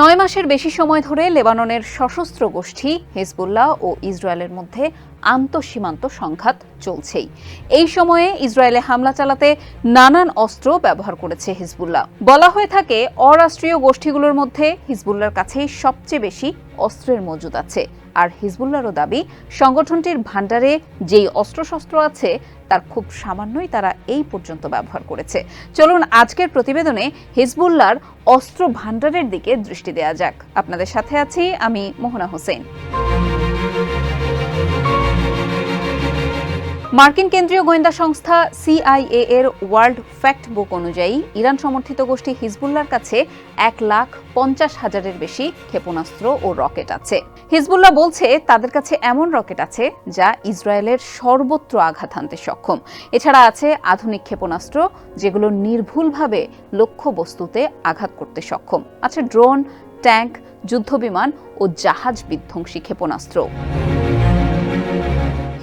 নয় মাসের বেশি সময় ধরে লেবাননের সশস্ত্র গোষ্ঠী, হেজবুল্লাহ ও ইসরায়েলের মধ্যে আন্তঃসীমান্ত সংঘাত চলছেই। এই সময়ে ইসরায়েলে হামলা চালাতে নানান অস্ত্র ব্যবহার করেছে হিজবুল্লাহ। বলা হয়ে থাকে, অরাষ্ট্রীয় গোষ্ঠীগুলোর মধ্যে হিজবুল্লার কাছেই সবচেয়ে বেশি অস্ত্রের মজুদ আছে। আর হিজবুল্লাহরও দাবি, সংগঠনটির ভাণ্ডারে যেই অস্ত্রশস্ত্র আছে, তার খুব সামান্যই তারা এই পর্যন্ত ব্যবহার করেছে। চলুন আজকের প্রতিবেদনে হিজবুল্লাহর অস্ত্র ভাণ্ডারের দিকে দৃষ্টি দেয়া যাক। আপনাদের সাথে আছি আমি মোহনা হোসেন। মার্কিন কেন্দ্রীয় গোয়েন্দা সংস্থা সিআইএ এর ওয়ার্ল্ড ফ্যাক্ট বুক অনুযায়ী ইরান সমর্থিত গোষ্ঠী হিজবুল্লার কাছে এক লাখ পঞ্চাশ হাজারের বেশি ক্ষেপণাস্ত্র ও রকেট আছে। হিজবুল্লাহ বলছে তাদের কাছে এমন রকেট আছে যা ইসরায়েলের সর্বত্র আঘাত হানতে সক্ষম। এছাড়া আছে আধুনিক ক্ষেপণাস্ত্র যেগুলো নির্ভুলভাবে লক্ষ্যবস্তুতে আঘাত করতে সক্ষম। আছে ড্রোন, ট্যাঙ্ক, যুদ্ধবিমান ও জাহাজ বিধ্বংসী ক্ষেপণাস্ত্র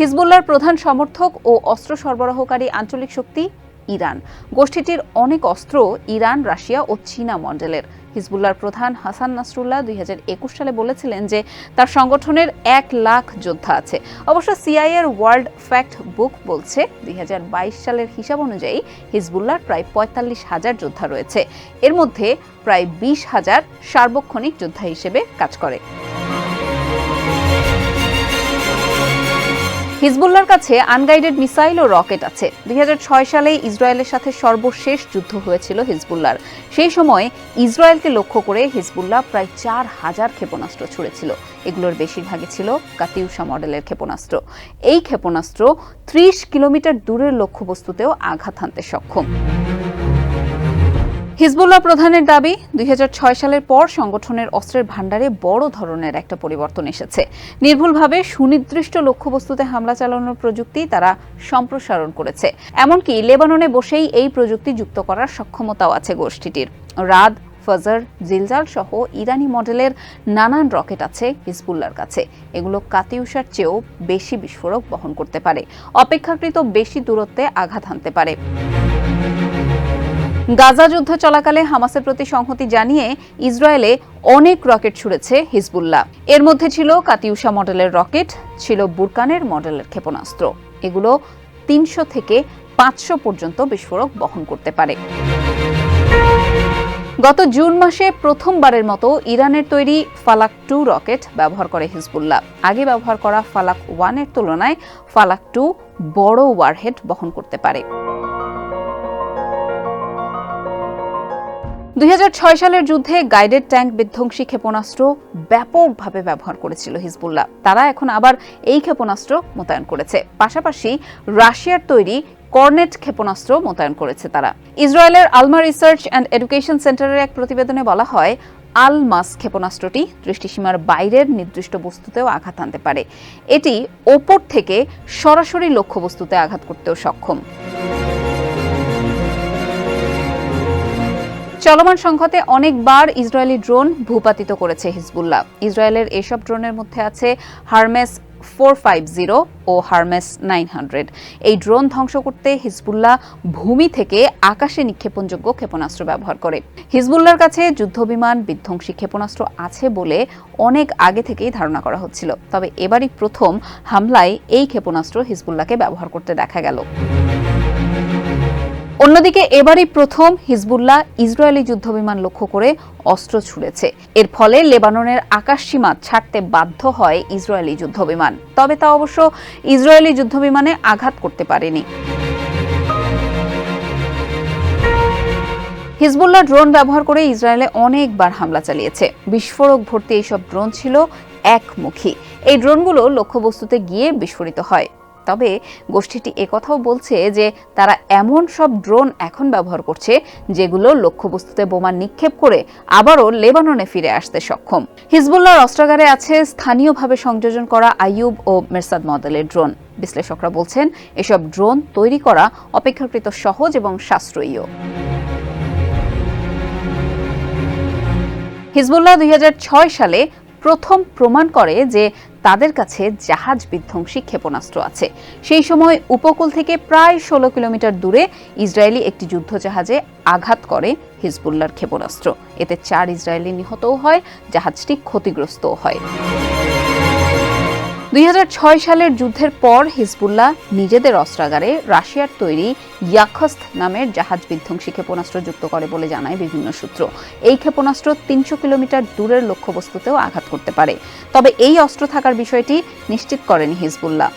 হিজবুল্লার প্রধান সমর্থক ও অস্ত্র সরবরাহকারী আঞ্চলিক শক্তি ইরান। গোষ্ঠীটির অনেক অস্ত্র ইরান, রাশিয়া ও চীনা মডেলের হিজবুল্লার প্রধান হাসান নাসরুল্লাহ দুই হাজার একুশ সালে বলেছিলেন যে তার সংগঠনের এক লাখ যোদ্ধা আছে। অবশ্য সিআইএর ওয়ার্ল্ড ফ্যাক্ট বুক বলছে দুই হাজার বাইশ সালের হিসাব অনুযায়ী হিজবুল্লার প্রায় পঁয়তাল্লিশ হাজার যোদ্ধা রয়েছে। এর মধ্যে প্রায় বিশ হাজার সার্বক্ষণিক যোদ্ধা হিসেবে কাজ করে। হিজবুল্লার কাছে আনগাইডেড মিসাইল ও রকেট আছে। দুই হাজার ছয় সালে ইসরায়েলের সাথে সর্বশেষ যুদ্ধ হয়েছিল হিজবুল্লার সেই সময় ইসরায়েলকে লক্ষ্য করে হিজবুল্লাহ প্রায় চার হাজার ক্ষেপণাস্ত্র ছুড়েছিল। এগুলোর বেশিরভাগই ছিল কাতিউষা মডেলের ক্ষেপণাস্ত্র। এই ক্ষেপণাস্ত্র ত্রিশ কিলোমিটার দূরের লক্ষ্যবস্তুতেও আঘাত হানতে সক্ষম। হিজবুল্লাহ প্রধানের দাবি, দুই হাজার ছয় সালের পর সংগঠনের অস্ত্রের ভাণ্ডারে বড় ধরনের একটা পরিবর্তন এসেছে। নির্ভুলভাবে সুনির্দিষ্ট লক্ষ্যবস্তুতে হামলা চালানোর প্রযুক্তি তারা সম্প্রসারণ করেছে। এমনকি লেবাননে বসেই এই প্রযুক্তি যুক্ত করার সক্ষমতাও আছে গোষ্ঠীটির। রাদ, ফজর, জিলজাল সহ ইরানি মডেলের নানান রকেট আছে হিজবুল্লার কাছে। এগুলো কাতিউষার চেয়েও বেশি বিস্ফোরক বহন করতে পারে। অপেক্ষাকৃত বেশি দূরত্বে আঘাত হানতে পারে। গাজা যুদ্ধ চলাকালে হামাসের প্রতি সংহতি জানিয়ে ইসরায়েলে অনেক রকেট ছুড়েছে হিজবুল্লাহ। এর মধ্যে ছিল কাতিউষা মডেলের রকেট, ছিল বুরকানের মডেলের ক্ষেপণাস্ত্র। এগুলো তিনশো থেকে পাঁচশো পর্যন্ত বিস্ফোরক বহন করতে পারে। গত জুন মাসে প্রথমবারের মতো ইরানের তৈরি ফালাক টু রকেট ব্যবহার করে হিজবুল্লাহ। আগে ব্যবহার করা ফালাক ওয়ানের তুলনায় ফালাক টু বড় ওয়ারহেড বহন করতে পারে। দুই হাজার ছয় সালের যুদ্ধে গাইডেড ট্যাঙ্ক বিধ্বংসী ক্ষেপণাস্ত্র ব্যাপকভাবে ব্যবহার করেছিল হিজবুল্লাহ। তারা এখন আবার এই ক্ষেপণাস্ত্র মোতায়েন করেছে। পাশাপাশি রাশিয়ার তৈরি কর্নেট ক্ষেপণাস্ত্র মোতায়েন করেছে তারা। ইসরায়েলের আলমা রিসার্চ অ্যান্ড এডুকেশন সেন্টারের এক প্রতিবেদনে বলা হয় আল মাস ক্ষেপণাস্ত্রটি দৃষ্টিসীমার বাইরের নির্দিষ্ট বস্তুতেও আঘাত আনতে পারে। এটি ওপর থেকে সরাসরি লক্ষ্যবস্তুতে আঘাত করতেও সক্ষম। চলমান সংঘাতে অনেকবার ইসরায়েলি ড্রোন ভূপাতিত করেছে হিজবুল্লাহ। ইসরায়েলের এসব ড্রোনের মধ্যে আছে হারমেস ফোর ফাইভ জিরো ও হারমেস নাইন হান্ড্রেড। এই ড্রোন ধ্বংস করতে হিজবুল্লাহ ভূমি থেকে আকাশে নিক্ষেপণযোগ্য ক্ষেপণাস্ত্র ব্যবহার করে। হিজবুল্লার কাছে যুদ্ধবিমান বিধ্বংসী ক্ষেপণাস্ত্র আছে বলে অনেক আগে থেকেই ধারণা করা হচ্ছিল। তবে এবারই প্রথম হামলায় এই ক্ষেপণাস্ত্র হিজবুল্লাহকে ব্যবহার করতে দেখা গেল। অন্যদিকে এবারই প্রথম হিজবুল্লাহ ইসরায়েলি যুদ্ধবিমান লক্ষ্য করে অস্ত্র ছুড়েছে। এর ফলে লেবাননের আকাশসীমা ছাড়তে বাধ্য হয় ইসরায়েলি যুদ্ধবিমান। তবে তা অবশ্য ইসরায়েলি যুদ্ধবিমানে আঘাত করতে পারেনি। হিজবুল্লাহ ড্রোন ব্যবহার করে ইসরায়েলে অনেকবার হামলা চালিয়েছে। বিস্ফোরক ভর্তি এইসব ড্রোন ছিল একমুখী। এই ড্রোনগুলো লক্ষ্যবস্তুতে গিয়ে বিস্ফোরিত হয়। তবে গোষ্ঠীটি একথাও বলছে যে তারা এমন সব ড্রোন এখন ব্যবহার করছে যেগুলো লক্ষ্যবস্তুতে বোমা নিক্ষেপ করে আবারও লেবাননে ফিরে আসতে সক্ষম। হিজবুল্লাহর অস্ত্রাগারে আছে স্থানীয়ভাবে সংযোজন করা আইয়ুব ও মেরসাদ মডেলের ড্রোন। বিশ্লেষকরা বলছেন, এসব ড্রোন তৈরি করা অপেক্ষাকৃত সহজ এবং সাশ্রয়ীও। হিজবুল্লাহ দুই হাজার ছয় সালে প্রথম প্রমাণ করে যে তাদের কাছে জাহাজ বিধ্বংসী ক্ষেপণাস্ত্র আছে। সেই সময় উপকূল থেকে প্রায় ষোলো কিলোমিটার দূরে ইসরায়েলি একটি যুদ্ধজাহাজে আঘাত করে হিজবুল্লার ক্ষেপণাস্ত্র। এতে চার ইসরায়েলি নিহতও হয়, জাহাজটি ক্ষতিগ্রস্তও হয়। দুই হাজার ছয় সালের যুদ্ধের পর হিজবুল্লাহ নিজেদের অস্ত্রাগারে রাশিয়ার তৈরি ইয়াখস্ত নামের জাহাজ বিধ্বংসী ক্ষেপণাস্ত্র যুক্ত করে বলে জানায় বিভিন্ন সূত্র। এই ক্ষেপণাস্ত্র তিনশো কিলোমিটার দূরের লক্ষ্যবস্তুতেও আঘাত করতে পারে। তবে এই অস্ত্র থাকার বিষয়টি নিশ্চিত করেন হিজবুল্লাহ।